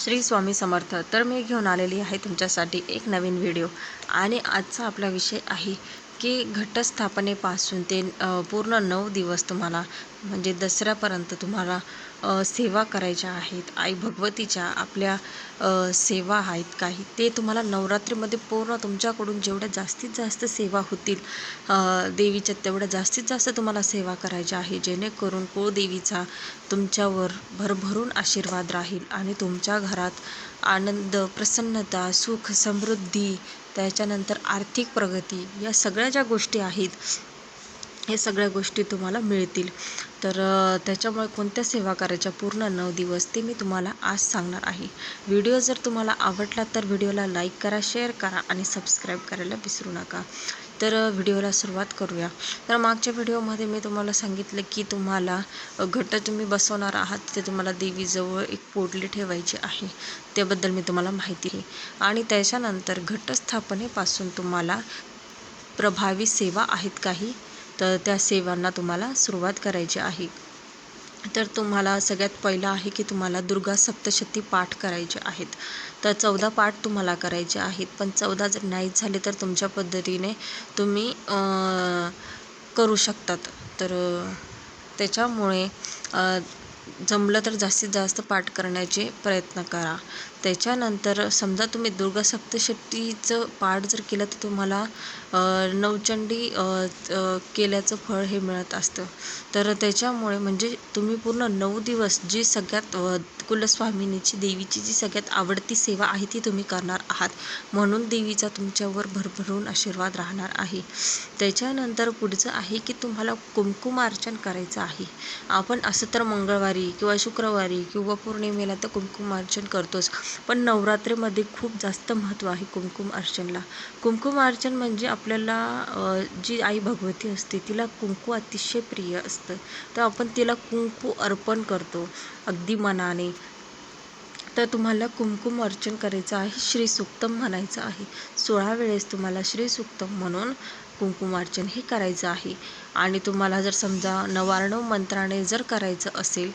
श्री स्वामी समर्थ. तर मी घेऊन आलेली आहे तुमच्यासाठी एक नवीन व्हिडिओ. आणि आजचा आपला विषय आहे की घटस्थापनेपासून ते पूर्ण नऊ दिवस तुम्हाला म्हणजे दसऱ्यापर्यंत तुम्हाला सेवा करायच्या आहेत. आई भगवतीच्या आपल्या सेवा आहेत काही. ते तुम्हाला नवरात्रीमध्ये पूर्ण तुमच्याकडून जेवढ्या जास्तीत जास्त सेवा होतील देवीच्या तेवढ्या जास्तीत जास्त तुम्हाला सेवा करायच्या आहे जेणेकरून कुळदेवीचा तुमच्यावर भरभरून आशीर्वाद राहील आणि तुमच्या घरात आनंद प्रसन्नता सुख समृद्धी त्याच्यानंतर आर्थिक प्रगती या सगळ्या ज्या गोष्टी आहेत हे सगळ्या गोष्टी तुम्हाला मिळतील. तर त्याच्यामुळे कोणत्या सेवा करायच्या पूर्ण नऊ दिवस ते मी तुम्हाला आज सांगणार आहे. व्हिडिओ जर तुम्हाला आवडला तर व्हिडिओला लाईक करा शेअर करा आणि सबस्क्राईब करायला विसरू नका. तर व्हिडिओला सुरुवात करूया. तर मागच्या व्हिडिओमध्ये मी तुम्हाला सांगितलं की तुम्हाला घट तुम्ही बसवणार आहात ते तुम्हाला देवीजवळ एक पोटली ठेवायची आहे. त्याबद्दल मी तुम्हाला माहिती आहे. आणि त्याच्यानंतर घटस्थापनेपासून तुम्हाला प्रभावी सेवा आहेत काही. तर त्या सेवांना तुम्हाला सुरुवात करायची आहे. तर तुम्हाला सगळ्यात पहिलं आहे की तुम्हाला दुर्गा सप्तशती पाठ करायचे आहेत. तर चौदा पाठ तुम्हाला करायचे आहेत. पण चौदा जर नाही झाले तर तुमच्या पद्धतीने तुम्ही करू शकतात. तर त्याच्यामुळे जमलं तर जास्तीत जास्त पाठ करण्याचे प्रयत्न करा. त्याच्यानंतर समजा तुम्ही दुर्गा सप्तशतीचं पाठ जर केलं तर तुम्हाला नवचंडी केल्याचं फळ हे मिळत असतं. तर त्याच्यामुळे म्हणजे तुम्ही पूर्ण नऊ दिवस जी सगळ्यात कुलस्वामिनीची देवीची जी सगळ्यात आवडती सेवा आहे ती तुम्ही करणार आहात. म्हणून देवीचा तुमच्यावर भरभरून आशीर्वाद राहणार आहे. त्याच्यानंतर पुढचं आहे की तुम्हाला कुंकुमार्चन करायचं आहे. आपण असं तर मंगळवारी किंवा शुक्रवारी किंवा पौर्णिमेला तर कुंकुमार्चन करतोच. पण नवरात्रीमध्ये खूप जास्त महत्त्व आहे कुंकुम अर्चनला. कुंकुम अर्चन म्हणजे आपल्याला जी आई भगवती असते तिला कुंकू अतिशय प्रिय असतं. तर आपण तिला कुंकू अर्पण करतो अगदी मनाने. तर तुम्हाला कुंकुम अर्चन करायचं आहे श्री सुक्तम म्हणायचं आहे. सोळा वेळेस तुम्हाला श्री सुक्तम म्हणून कुंकुमार्चन हे करायचं आहे. आणि तुम्हाला जर समजा नवार्णव मंत्राने जर करायचं असेल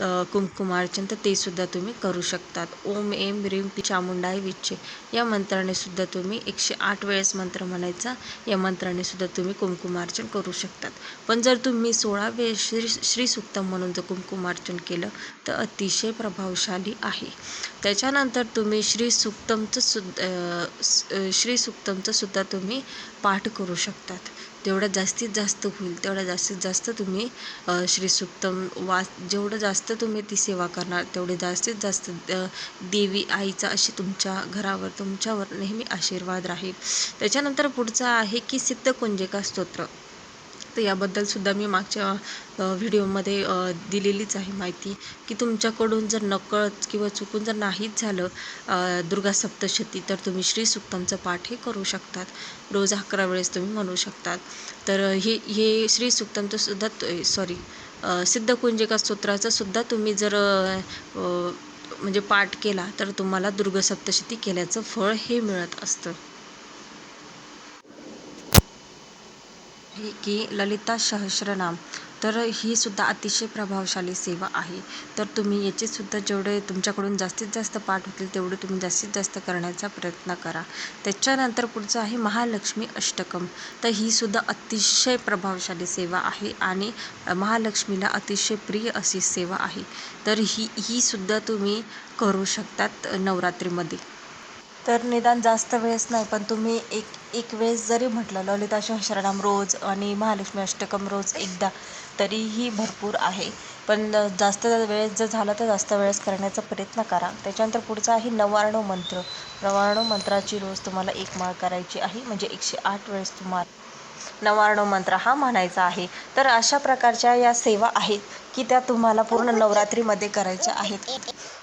कुंकुमार्चन तर ते सुद्धा तुम्ही करू शकतात. ओम एम ह्रीम चामुंडाय विच्छे. या मंत्राने सुद्धा तुम्ही एकशे आठ वेळेस मंत्र म्हणायचा. या मंत्राने सुद्धा तुम्ही कुंकुमार्चन करू शकतात. पण जर तुम्ही सोळा वेळेस श्री श्री सुक्तम म्हणून जर कुंकुमार्चन केलं तर अतिशय प्रभावशाली आहे. त्याच्यानंतर तुम्ही श्री सुक्तमचं सुद्धा अ, श्री सुक्तमचं सुद्धा तुम्ही पाठ करू शकतात. जेवढं जास्तीत जास्त होईल तेवढं जास्तीत जास्त तुम्ही अ, श्री सुक्तम वाच जेवढं जास्त तुम्ही ती सेवा करणार तेवढे जास्तीत जास्त देवी आईचा अशी तुमच्या घरावर तुमच्यावर नेहमी आशीर्वाद राहील. त्याच्यानंतर पुढचं आहे की सिद्धकुंजिका स्तोत्र. तर याबद्दलसुद्धा मी मागच्या व्हिडिओमध्ये दिलेलीच आहे माहिती की तुमच्याकडून जर नकळत किंवा चुकून जर नाहीच झालं दुर्गा सप्तशती तर तुम्ही श्री सुक्तमचं पाठ हे करू शकतात. रोज अकरा वेळेस तुम्ही म्हणू शकतात. तर हे हे श्री सुक्तमचं सुद्धा सॉरी सिद्धकुंजिका स्तोत्राचं सुद्धा तुम्ही जर म्हणजे पाठ केला तर तुम्हाला दुर्गसप्तशती केल्याचं फळ हे मिळत असतं. ही की ललिता सहस्रनाम. तर ही सुद्धा अतिशय प्रभावशाली सेवा आहे. तर तुम्ही याचे सुद्धा जेवढे तुमच्याकडून जास्तीत जास्त पाठ होतील तेवढे तुम्ही जास्तीत जास्त करण्याचा प्रयत्न करा. त्याच्यानंतर पुढचं आहे महालक्ष्मी अष्टकम. तर ही सुद्धा अतिशय प्रभावशाली सेवा आहे आणि महालक्ष्मीला अतिशय प्रिय अशी सेवा आहे. तर ही ही सुद्धा तुम्ही करू शकतात नवरात्रीमध्ये. तर निदान जास्त वेळेस नाही पण तुम्ही एक एक वेळेस जरी म्हटलं ललिता सहस्रनाम रोज आणि महालक्ष्मी अष्टकम रोज एकदा तरीही भरपूर आहे. पण जास्त वेळेस जर झालं तर जास्त वेळेस करण्याचा प्रयत्न करा. त्याच्यानंतर पुढचं आहे नवार्णव मंत्र. नवार्णव मंत्राची रोज तुम्हाला एक माळ करायची आहे म्हणजे एकशे आठ वेळेस तुम्हाला नवार्णव मंत्र हा म्हणायचा आहे. तर अशा प्रकारच्या या सेवा आहेत की त्या तुम्हाला पूर्ण नवरात्रीमध्ये करायच्या आहेत.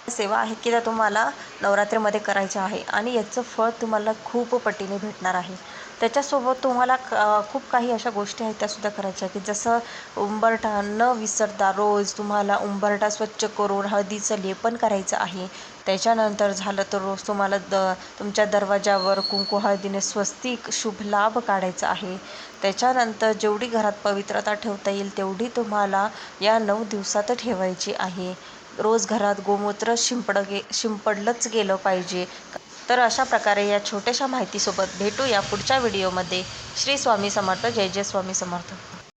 सेवा आहेत की त्या तुम्हाला नवरात्रीमध्ये करायच्या आहे आणि याचं फळ तुम्हाला खूप पटीने भेटणार आहे. त्याच्यासोबत तुम्हाला क- खूप काही अशा गोष्टी आहेत त्यासुद्धा करायच्या की जसं उंबरठा न विसरता रोज तुम्हाला उंबरठा स्वच्छ करून हळदीचं लेपन करायचं आहे. त्याच्यानंतर झालं तर रोज तुम्हाला द तुमच्या दरवाजावर कुंकू हळदीने स्वस्तिक शुभ लाभ काढायचा आहे. त्याच्यानंतर जेवढी घरात पवित्रता ठेवता येईल तेवढी तुम्हाला या नऊ दिवसात ठेवायची आहे. रोज घरात गोमूत्र शिंपड गे शिंपडलंच गेलं पाहिजे. तर अशा प्रकारे या छोट्याशा माहितीसोबत भेटूया पुढच्या व्हिडिओमध्ये. श्री स्वामी समर्थ जय जय स्वामी समर्थ.